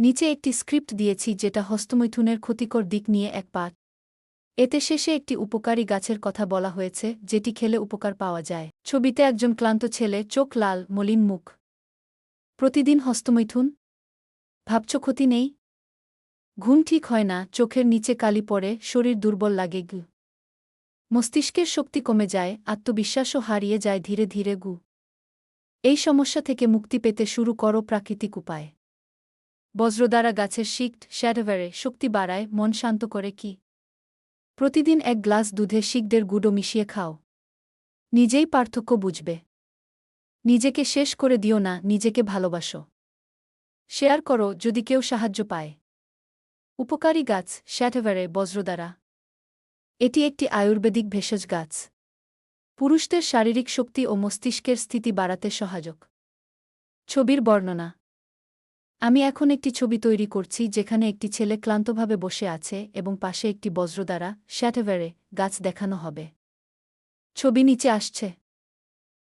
নিচে একটি স্ক্রিপ্ট দিয়েছি যেটা হস্তমৈথুনের ক্ষতিকর দিক নিয়ে এক পাঠ। এতে শেষে একটি উপকারী গাছের কথা বলা হয়েছে, যেটি খেলে উপকার পাওয়া যায়। ছবিতে একজন ক্লান্ত ছেলে, চোখ লাল, মলিন মুখ। প্রতিদিন হস্তমৈথুন? ভাবছ ক্ষতি নেই? ঘুম ঠিক হয় না, চোখের নিচে কালি পড়ে, শরীর দুর্বল লাগে গু। মস্তিষ্কের শক্তি কমে যায়, আত্মবিশ্বাসও হারিয়ে যায় ধীরে ধীরে গু। এই সমস্যা থেকে মুক্তি পেতে শুরু করো প্রাকৃতিক উপায়। বজ্রদ্বারা গাছের শিক্ট শ্যাডোভারে শক্তি বাড়ায়, মন শান্ত করে কি? প্রতিদিন এক গ্লাস দুধে শিকদের গুঁড়ো মিশিয়ে খাও। নিজেই পার্থক্য বুঝবে। নিজেকে শেষ করে দিও না, নিজেকে ভালোবাসো। শেয়ার করো যদি কেউ সাহায্য পায়। উপকারী গাছ শ্যাটেভারে বজ্রদ্বারা। এটি একটি আয়ুর্বেদিক ভেষজ গাছ। পুরুষদের শারীরিক শক্তি ও মস্তিষ্কের স্থিতি বাড়াতে সহায়ক। ছবির বর্ণনা। আমি এখন একটি ছবি তৈরি করছি যেখানে একটি ছেলে ক্লান্তভাবে বসে আছে এবং পাশে একটি বজ্র দ্বারা শ্যাটেভারে গাছ দেখানো হবে। ছবি নিচে আসছে।